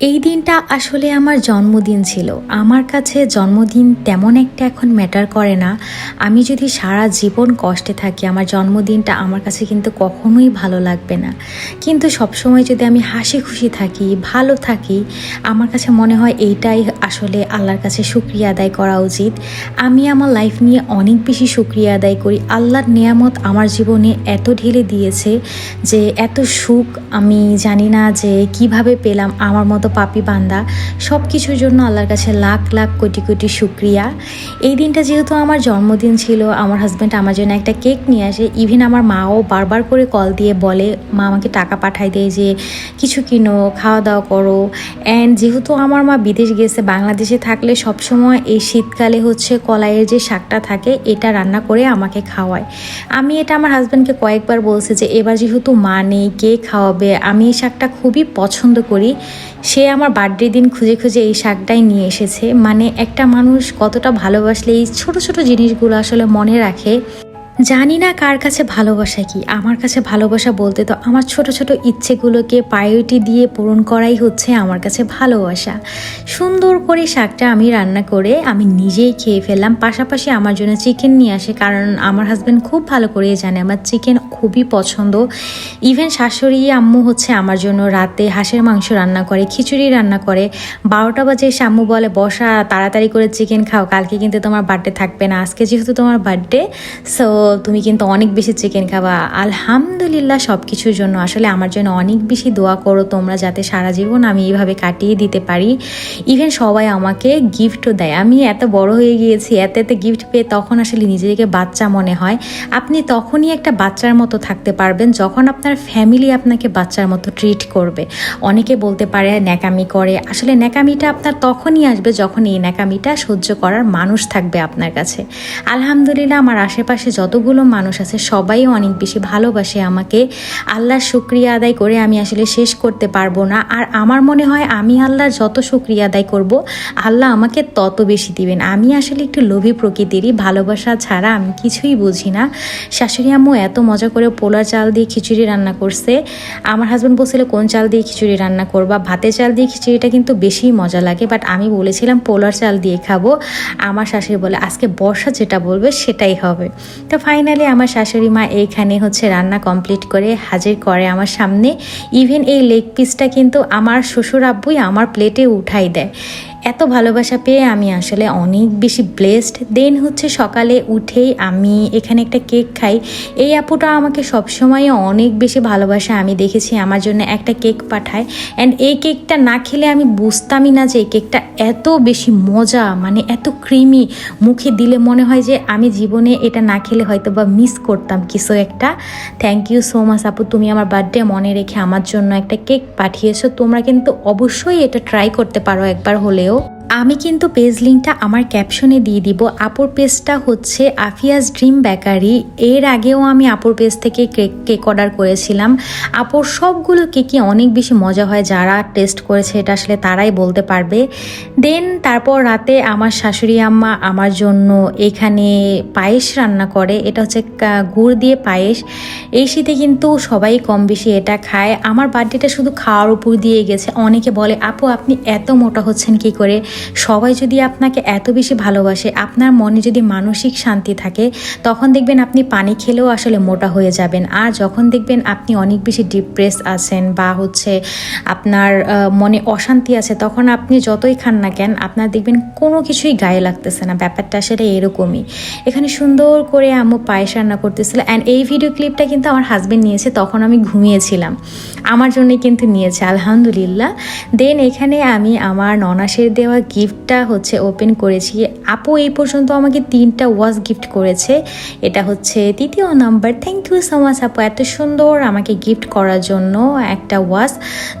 এই দিনটা আসলে আমার জন্মদিন ছিল। আমার কাছে জন্মদিন তেমন একটা এখন ম্যাটার করে না। আমি যদি সারা জীবন কষ্টে থাকি, আমার জন্মদিনটা আমার কাছে কিন্তু কখনোই ভালো লাগবে না। কিন্তু সবসময় যদি আমি হাসি খুশি থাকি, ভালো থাকি, আমার কাছে মনে হয় এইটাই আসলে আল্লাহর কাছে শুক্রিয়া আদায় করা উচিত। আমি আমার লাইফ নিয়ে অনেক বেশি শুক্রিয়া আদায় করি। আল্লাহর নিয়ামত আমার জীবনে এত ঢেলে দিয়েছে যে, এত সুখ আমি জানি না যে, কীভাবে পেলাম। আমার মতো পাপি বান্দা সব কিছুর জন্য আল্লাহর কাছে লাখ লাখ কোটি কোটি শুক্রিয়া। এই দিনটা যেহেতু আমার জন্মদিন ছিল, আমার হাজব্যান্ড আমার জন্য একটা কেক নিয়ে আসে ইভেন আমার মাও বারবার করে কল দিয়ে বলে, মা, আমাকে টাকা পাঠায় দেয় যে কিছু কিনো খাওয়া দাওয়া করো। অ্যান্ড যেহেতু আমার মা বিদেশ গেছে, বাংলাদেশে থাকলে সবসময় এই শীতকালে হচ্ছে কলাইয়ের যে শাকটা থাকে, এটা রান্না করে আমাকে খাওয়ায়। আমি এটা আমার হাজব্যান্ডকে কয়েকবার বলছি যে, এবার যেহেতু মা নেই, কে খাওয়াবে? আমি এই শাকটা খুবই পছন্দ করি, সে আমার বার্থডে দিন খুঁজে খুঁজে এই শাকটাই নিয়ে এসেছে। মানে একটা মানুষ কতটা ভালোবাসলে এই ছোট ছোট জিনিসগুলো আসলে মনে রাখে। জানি না কার কাছে ভালোবাসা কি, আমার কাছে ভালোবাসা বলতে তো আমার ছোট ছোট ইচ্ছেগুলোকে প্রায়োরিটি দিয়ে পূরণ করাই হচ্ছে আমার কাছে ভালোবাসা। সুন্দর করে শাকটা আমি রান্না করে আমি নিজেই খেয়ে ফেললাম, পাশাপাশি আমার জন্য চিকেন নিয়ে আসে, কারণ আমার হাজব্যান্ড খুব ভালো করে জানে, আমার চিকেন খুবই পছন্দ। ইভেন শাশুড়ি আম্মু হচ্ছে আমার জন্য রাতে হাঁসের মাংস রান্না করে, খিচুড়ি রান্না করে। বারোটা বাজে আম্মু বলে, বসা, তাড়াতাড়ি করে চিকেন খাও, কালকে কিন্তু তোমার বার্থডে থাকবে না, আজকে যেহেতু তোমার বার্থডে সো তুমি কিন্তু অনেক বেশি চিকেন খাবা। আলহামদুলিল্লাহ সব কিছুর জন্য। আসলে আমার জন্য অনেক বেশি দোয়া করো তোমরা যাতে সারা জীবন আমি এইভাবে কাটিয়ে দিতে পারি। ইভেন সবাই আমাকে গিফটও দেয়। আমি এত বড় হয়ে গিয়েছি, এত এত গিফট পেয়ে তখন আসলে নিজেকে বাচ্চা মনে হয়। আপনি তখনই একটা বাচ্চার মতো থাকতে পারবেন যখন আপনার ফ্যামিলি আপনাকে বাচ্চার মতো ট্রিট করবে। অনেকে বলতে পারে, ন্যাকামি করে। আসলে ন্যাকামিটা আপনার তখনই আসবে যখন এই ন্যাকামিটা সহ্য করার মানুষ থাকবে আপনার কাছে। আলহামদুলিল্লাহ, আমার আশেপাশে যতগুলো মানুষ আছে, সবাই অনেক বেশি ভালোবাসে আমাকে। আল্লাহর শুক্রিয়া আদায় করে আমি আসলে শেষ করতে পারব না। আর আমার মনে হয় আমি আল্লাহর যত শুক্রিয়া আদায় করব, আল্লাহ আমাকে তত বেশি দিবেন। আমি আসলে একটু লোভী প্রকৃতিরই, ভালোবাসা ছাড়া আমি কিছুই বুঝি না। শাশুড়ি আম্মু এত মজা করে পোলার চাল দিয়ে খিচুড়ি রান্না করছে। আমার হাজব্যান্ড বলছিল, কোন চাল দিয়ে খিচুড়ি রান্না করবা? ভাতের চাল দিয়ে খিচুড়িটা কিন্তু বেশি মজা লাগে বাট আমি বলেছিলাম, পোলার চাল দিয়ে খাব। আমার শাশুড়ি বলে, আজকে বর্ষা যেটা বলবে সেটাই হবে। তো ফাইনালি আমার শাশুড়ি মা এইখানে হচ্ছে রান্না কমপ্লিট করে হাজির করে আমার সামনে। ইভেন এই লেগ পিসটা কিন্তু আমার শ্বশুর আব্বুই আমার প্লেটে উঠাই দেয়। এত ভালোবাসা পেয়ে আমি আসলে অনেক বেশি ব্লেসড দেন হচ্ছে সকালে উঠেই আমি এখানে একটা কেক খাই। এই আপুটা আমাকে সবসময় অনেক বেশি ভালোবাসা, আমি দেখেছি আমার জন্য একটা কেক পাঠায়। অ্যান্ড এই কেকটা না খেলে আমি বুঝতামই না যে এই কেকটা এত বেশি মজা মানে এত ক্রিমি মুখে দিলে মনে হয় যে আমি জীবনে এটা না খেলে হয়তো বা মিস করতাম কিছু একটা। থ্যাংক ইউ সো মাচ আপু, তুমি আমার বার্থডে মনে রেখে আমার জন্য একটা কেক পাঠিয়েছো। তোমরা কিন্তু অবশ্যই এটা ট্রাই করতে পারো একবার হলেও। Leo আমি কিন্তু পেজ লিঙ্কটা আমার ক্যাপশনে দিয়ে দিব। আপুর পেজটা হচ্ছে আফিয়াস ড্রিম বেকারি এর আগেও আমি আপুর পেজ থেকে কেক কেক অর্ডার করেছিলাম। আপুর সবগুলো কেকই অনেক বেশি মজা হয় যারা টেস্ট করেছে এটা আসলে তারাই বলতে পারবে। দেন তারপর রাতে আমার শাশুড়ি আম্মা আমার জন্য এখানে পায়েস রান্না করে। এটা হচ্ছে গুড় দিয়ে পায়েস। এই শীতে কিন্তু সবাই কম বেশি এটা খায়। আমার বার্থডেটা শুধু খাওয়ার উপর দিয়ে গেছে। অনেকে বলে, আপু, আপনি এত মোটা হচ্ছেন কি করে? সবাই যদি আপনাকে এত বেশি ভালোবাসে, আপনার মনে যদি মানসিক শান্তি থাকে, তখন দেখবেন আপনি পানি খেলেও আসলে মোটা হয়ে যাবেন। আর যখন দেখবেন আপনি অনেক বেশি ডিপ্রেস আছেন বা হচ্ছে আপনার মনে অশান্তি আছে, তখন আপনি যতই খান না কেন, আপনার দেখবেন কোনো কিছুই গায়ে লাগতেছে না। ব্যাপারটা আসলে এরকমই। এখানে সুন্দর করে আম্মু পায়েস রান্না করতেছিল অ্যান্ড এই ভিডিও ক্লিপটা কিন্তু আমার হাজবেন্ড নিয়েছে, তখন আমি ঘুমিয়েছিলাম। আমার জন্যই কিন্তু নিয়েছে, আলহামদুলিল্লাহ। দেন এখানে আমি আমার ননাসের দেওয়া গিফটটা হচ্ছে ওপেন করেছি। আপু, এই পর্যন্ত আমাকে তিনটা ওয়াচ গিফট করেছে। এটা হচ্ছে তৃতীয় number. Thank you so much আপু, এত সুন্দর আমাকে গিফট করার জন্য একটা ওয়াচ।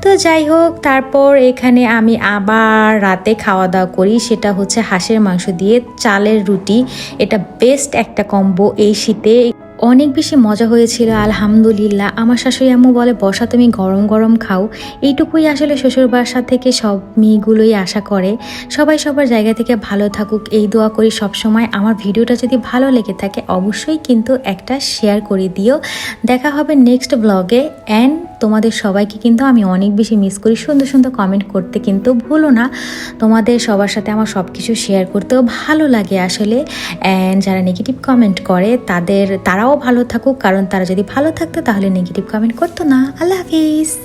তো যাই হোক, তারপর এখানে আমি আবার রাতে খাওয়া দাওয়া করি। সেটা হচ্ছে হাঁসের মাংস দিয়ে চালের রুটি। এটা বেস্ট একটা কম্বো এই শীতে। অনেক বেশি মজা হয়েছিল, আলহামদুলিল্লাহ। আমার শাশুড়ি আম্মু বলে, বসা, তুমি গরম গরম খাও। এইটুকুই আসলে শ্বশুর বাসা থেকে সব মেয়েগুলোই আশা করে। সবাই সবার জায়গা থেকে ভালো থাকুক, এই দোয়া করি সবসময়। আমার ভিডিওটা যদি ভালো লেগে থাকে, অবশ্যই কিন্তু একটা শেয়ার করে দিও। দেখা হবে নেক্সট ব্লগে অ্যান্ড তোমাদের সবাইকে কিন্তু আমি অনেক বেশি মিস করি। সুন্দর সুন্দর কমেন্ট করতে কিন্তু ভুলো না। তোমাদের সবার সাথে আমার সব কিছু শেয়ার করতেও ভালো লাগে আসলে। অ্যান্ড যারা নেগেটিভ কমেন্ট করে, তাদের, তারাও ভালো থাকুক। কারণ তারা যদি ভালো থাকতো, তাহলে নেগেটিভ কমেন্ট করতো না। আল্লাহ হাফিজ।